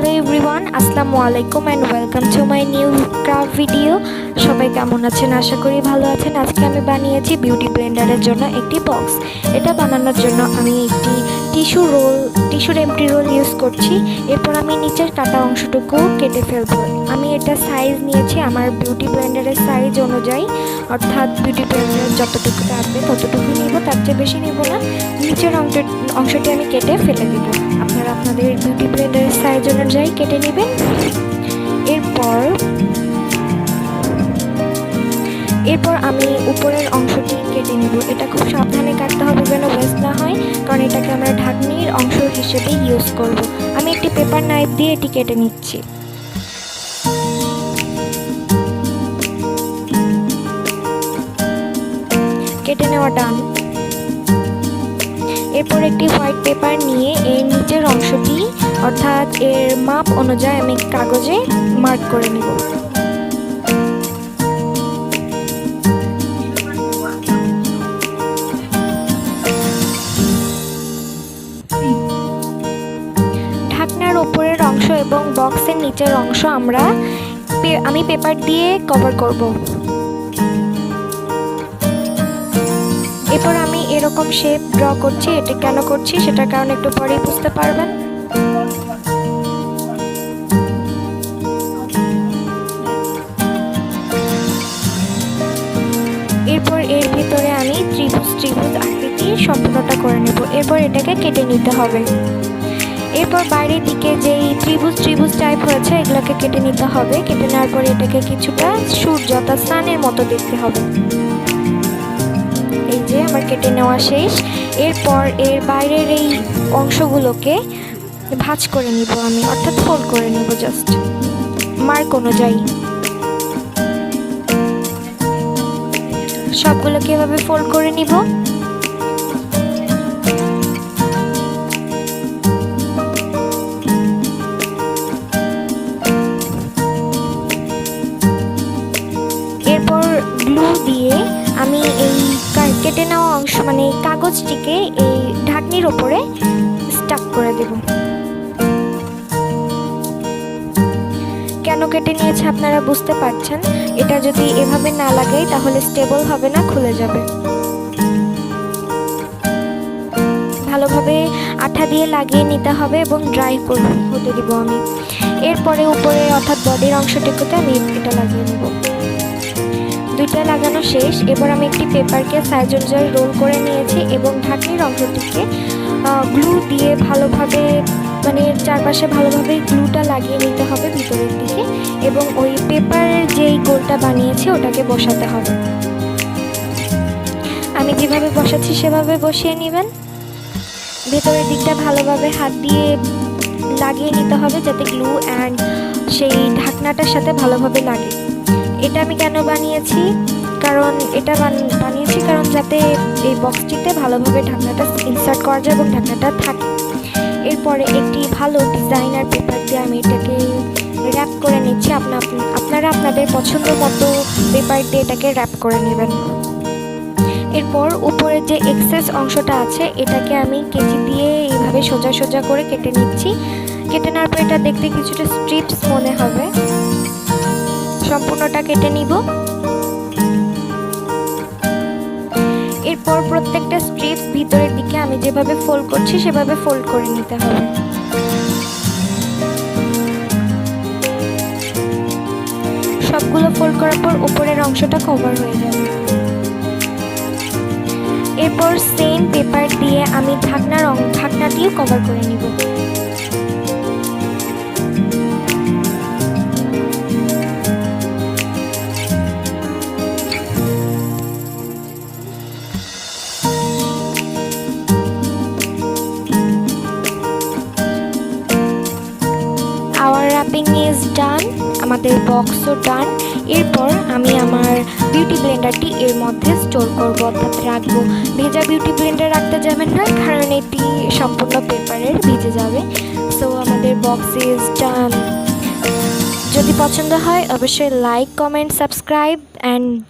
Hello everyone আসসালামু আলাইকুম and welcome to my new craft video সবাই কেমন আছেন? আশা করি ভালো আছেন। আজকে আমি বানিয়েছি বিউটি ব্লেন্ডারের জন্য একটি বক্স এটা বানানোর জন্য আমি একটি টিস্যু রোল টিস্যুর এমটি রোল ইউজ করছি। এরপর আমি নিচের কাটা অংশটুকু কেটে ফেলব। আমি এটা সাইজ নিয়েছি, আমার বিউটি ব্লেন্ডারের সাইজ অনুযায়ী। অর্থাৎ বিউটি ব্লেন্ডার যতটুকু থাকবে ততটুকু নিব, তার চেয়ে বেশি নিব না। নিচের অংশ, অংশটি আমি কেটে ফেলে দিব। আপনারা আপনাদের বিউটি ব্লেন্ডারের সাইজ অনুযায়ী কেটে নেবেন। এরপর এরপর আমি উপরের অংশটি কেটে নেব। এটা খুব সাবধানে কাটতে হবে যেন ওয়েস্ট না হয়, কারণ এটাকে আমরা ঢাকনির অংশ হিসেবে ইউজ করব। আমি একটি পেপার নাইফ দিয়ে এটি কেটে নিচ্ছি। কেটে নেওয়া ডান। এরপর একটি হোয়াইট পেপার নিয়ে এর নিচের অংশটি, অর্থাৎ এর মাপ অনুযায়ী আমি কাগজে মার্ক করে নিব। অংশ এবং বক্সের নিচের অংশ আমরা আমি পেপার দিয়ে কভার করব। এরপর আমি এরকম শেপ ড্র করছি, এটা কেন করছি সেটার কারণে একটু পরেই বুঝতে পারবেন। এরপর এর ভিতরে আমি ত্রিভুজ ত্রিভুজ আকৃতি সম্পূর্ণটা করে নেব। এরপর এটাকে কেটে নিতে হবে। এরপর বাইরের দিকে যেই ত্রিভুজ ত্রিভুজ টাইপ হয়েছে, এগুলোকে কেটে নিতে হবে। কেটে নেওয়ার পর এটাকে কিছুটা সূর্য অর্থাৎ মতো দেখতে হবে। এই যে আমার কেটে নেওয়া শেষ। এরপর এর বাইরের এই অংশগুলোকে ভাঁজ করে নিব আমি, অর্থাৎ ফোল্ড করে নিব জাস্ট মার্ক অনুযায়ী। সবগুলোকে এভাবে ফোল্ড করে নিব। দিয়ে আমি এই কেটে নেওয়া অংশ মানে কাগজটিকে এই ঢাকনির ওপরে স্টাক করে দেব। কেন কেটে নিয়েছে আপনারা বুঝতে পারছেন? এটা যদি এভাবে না লাগাই তাহলে স্টেবল হবে না, খুলে যাবে। ভালোভাবে আঠা দিয়ে লাগিয়ে নিতে হবে এবং ড্রাই হতে দিব আমি। এরপরে উপরে, অর্থাৎ বডির অংশটুকুতে আমি এটা লাগিয়ে নেব। দুইটা লাগানো শেষ। এবার আমি একটি পেপারকে সাইজ অনুযায়ী রোল করে নিয়েছি এবং ঢাকনির অংশটিকে গ্লু দিয়ে ভালোভাবে মানে চারপাশে ভালোভাবে গ্লুটা লাগিয়ে নিতে হবে ভিতরের দিকে এবং ওই পেপারের যেই গোলটা বানিয়েছি ওটাকে বসাতে হবে। আমি যেভাবে বসাচ্ছি সেভাবে বসিয়ে নেবেন। ভেতরের দিকটা ভালোভাবে হাত দিয়ে লাগিয়ে নিতে হবে যাতে গ্লু অ্যান্ড সেই ঢাকনাটার সাথে ভালোভাবে লাগে। এটা আমি কেন বানিয়েছি? কারণ এটা বানিয়েছি কারণ যাতে এই বক্সটিতে ভালোভাবে ঢাকনাটা ইনসার্ট করা যায় এবং ঢাকনাটা থাকে। এরপরে একটি ভালো ডিজাইনার পেপার দিয়ে আমি এটাকে র্যাপ করে নিচ্ছি। আপনার আপনারা আপনাদের পছন্দ মতো পেপার দিয়ে এটাকে র্যাপ করে নেবেন। এরপর উপরের যে এক্সেস অংশটা আছে, এটাকে আমি কেচি দিয়ে এইভাবে সোজা সোজা করে কেটে নিচ্ছি। কেটে নেওয়ার পর এটা দেখতে কিছুটা স্ট্রিপস মনে হবে। সম্পূর্ণটা কেটে নিব। এরপর প্রত্যেকটা স্ট্রিপস ভিতরের দিকে আমি যেভাবে ফোল্ড করছি, সেভাবে ফোল্ড করে নিতে হবে। সবগুলো ফোল্ড করার পর উপরের অংশটা কভার হয়ে যাবে। এরপর সেম পেপার দিয়ে আমি ঢাকনার ঢাকনাটিও কভার করে নিব। র্যাপিং ইজ ডান আমাদের বক্সও ডান এরপর আমি আমার বিউটি ব্লেন্ডারটি এর মধ্যে স্টোর করব, অর্থাৎ রাখব। ভেজা বিউটি ব্লেন্ডার রাখতে যাবেন না, কারণ এটি সম্পূর্ণ পেপারের ভিজে যাবে। সো আমাদের বক্স ইজ ডান যদি পছন্দ হয়, অবশ্যই লাইক কমেন্ট সাবস্ক্রাইব অ্যান্ড